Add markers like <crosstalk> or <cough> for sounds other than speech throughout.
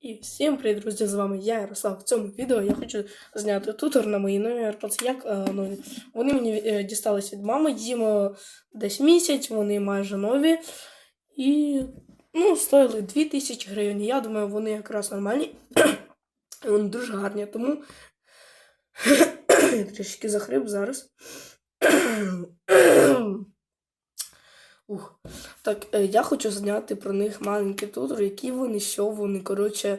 І всім привіт, друзі! З вами я, Ярослав. В цьому відео я хочу зняти тутор на мої нові AirPods. Як е, нові. Вони мені е, дістались від мами, їм е, десь місяць, вони майже нові. І ну, стоїли 2000 гривень. Я думаю, вони якраз нормальні. <clears throat> Вони дуже гарні, тому <clears throat> я трішки захрип зараз. <clears throat> Ух. Так, е, я хочу зняти про них маленький тутор, які вони, що вони. Коротше,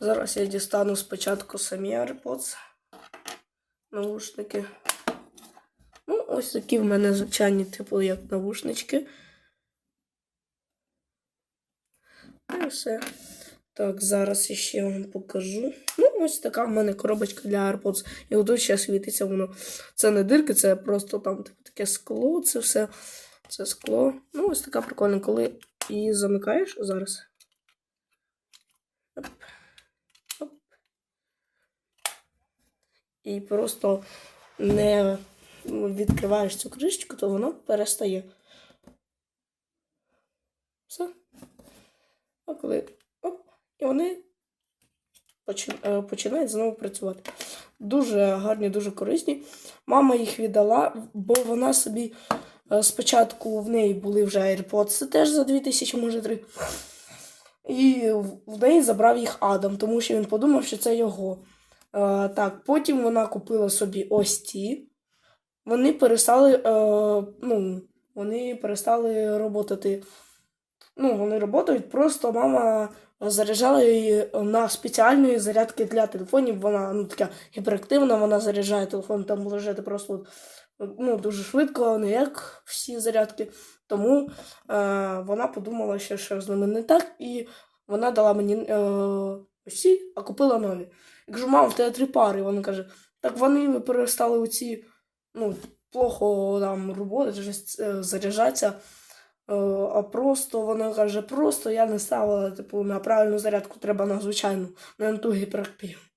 зараз я дістану спочатку самі AirPods. Навушники. Ну, ось такі в мене звичайні, типу, як навушнички. І все. Так, зараз ще вам покажу. Ну, ось така в мене коробочка для AirPods. І отут ще світиться воно. Це не дирки, це просто там типу, таке скло, це все. Це скло. Ну, ось така прикольна, коли її замикаєш зараз. Оп. Оп. І просто не відкриваєш цю кришечку, то воно перестає. Все. А коли. Оп, і вони е, починають знову працювати. Дуже гарні, дуже корисні. Мама їх віддала, бо вона собі спочатку в неї були вже AirPods теж за 2000, може 3. І в- неї забрав їх Адам, тому що він подумав, що це його. Е, так, потім вона купила собі ось ті. Вони перестали, е, ну, вони перестали роботати. Ну, вони працюють, просто мама заряджала її на спеціальної зарядки для телефонів. Вона ну, така гіперактивна, вона заряджає телефон, там лежати просто ну, дуже швидко, не як всі зарядки. Тому е, вона подумала, що що з ними не так, і вона дала мені е, всі, а купила нові. Я кажу, мам, в тебе три пари. Вона каже, так вони перестали оці, ну, плохо там роботи, е, заряджатися. Е, А просто вона каже, просто я не ставила типу, на правильну зарядку, треба на звичайну, не на ту гіперактивну.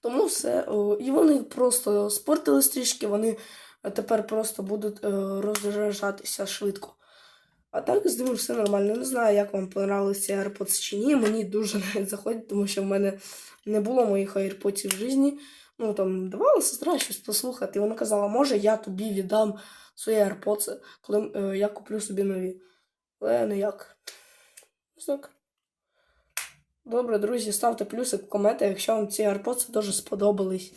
Тому все. І вони просто спортили стрічки, вони тепер просто будуть е, розряджатися швидко. А так з ними все нормально. Не знаю, як вам понравилися AirPods чи ні. Мені дуже <laughs> навіть заходять, тому що в мене не було моїх AirPods в житті. Ну там давала сестра щось послухати. І вона казала, може я тобі віддам свої AirPods, коли е, я куплю собі нові. Але ніяк. Так. Добре, друзі, ставте плюсик в коменти, якщо вам ці AirPods дуже сподобались.